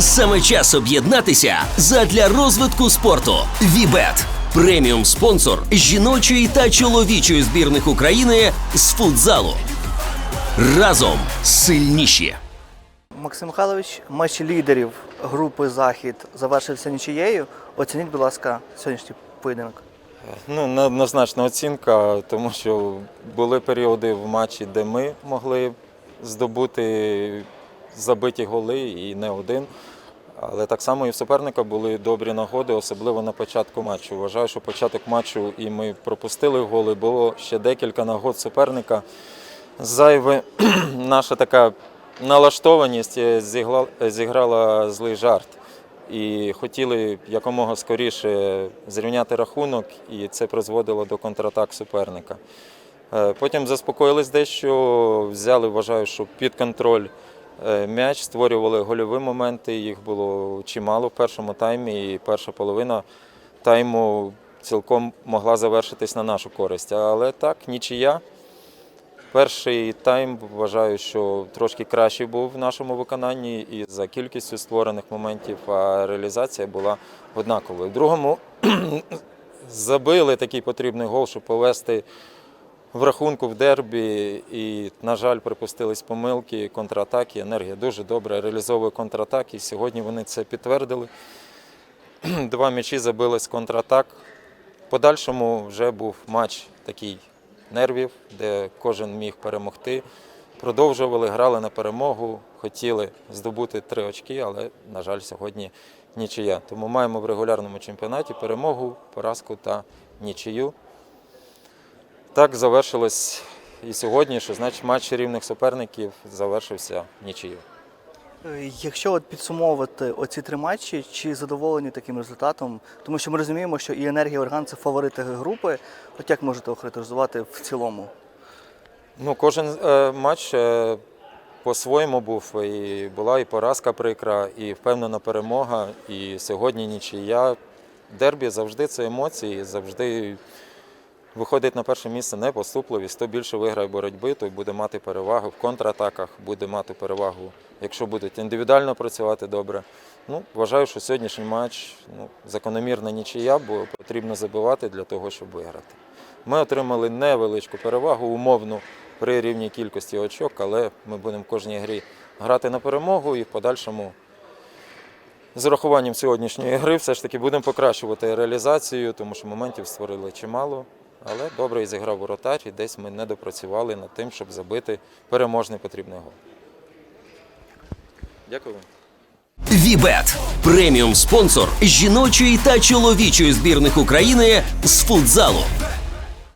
Саме час об'єднатися задля розвитку спорту. Вібет преміум спонсор жіночої та чоловічої збірних України з футзалу. Разом сильніші. Максим Михайлович, матч лідерів групи Захід завершився нічиєю. Оцініть, будь ласка, сьогоднішній поєдинок. Ну, неоднозначна оцінка, тому що були періоди в матчі, де ми могли здобути забиті голи і не один. Але так само і в суперника були добрі нагоди, особливо на початку матчу. Вважаю, що початок матчу і ми пропустили голи. Було ще декілька нагод суперника. Зайве наша така налаштованість зігла- зіграла злий жарт. І хотіли якомога скоріше зрівняти рахунок, і це призводило до контратак суперника. Е, Потім заспокоїлись дещо, взяли, вважаю, що під контроль е, м'яч, створювали гольові моменти. Їх було чимало в першому таймі, і перша половина тайму цілком могла завершитись на нашу користь. Але так, нічия. Перший тайм вважаю, що трошки кращий був в нашому виконанні і за кількістю створених моментів, а реалізація була однаковою. В другому забили такий потрібний гол, щоб повести в рахунку в дербі. І, на жаль, припустились помилки, контратаки. Енергія дуже добре реалізовує контратаки. Сьогодні вони це підтвердили. Два м'ячі забили з контратак. Подальшому вже був матч такий нервів, де кожен міг перемогти. Продовжували, грали на перемогу, хотіли здобути три очки, але, на жаль, сьогодні нічия. Тому маємо в регулярному чемпіонаті перемогу, поразку та нічию. Так завершилось і сьогодні, що значить матч рівних суперників завершився нічию. Е, Якщо от підсумовувати оці три матчі, чи задоволені таким результатом? Тому що ми розуміємо, що і енергія Орган це фаворити групи. От як можете охарактеризувати в цілому? Ну, кожен е, матч е, по-своєму був. І була і поразка прикра, і впевнена перемога. І сьогодні нічия. Дербі завжди це емоції, завжди виходить на перше місце непоступливість. Хто більше виграє боротьби, той буде мати перевагу в контратаках, буде мати перевагу, якщо будуть індивідуально працювати добре. Ну, вважаю, що сьогоднішній матч ну, закономірна нічия, бо потрібно забивати для того, щоб виграти. Ми отримали невеличку перевагу, умовну при рівній кількості очок, але ми будемо в кожній грі грати на перемогу і в подальшому з урахуванням сьогоднішньої гри все ж таки будемо покращувати реалізацію, тому що моментів створили чимало. Але добре зіграв воротар, і десь ми не допрацювали над тим, щоб забити переможний потрібний гол. Дякую. вам. Вібет преміум спонсор жіночої та чоловічої збірних України з футзалу.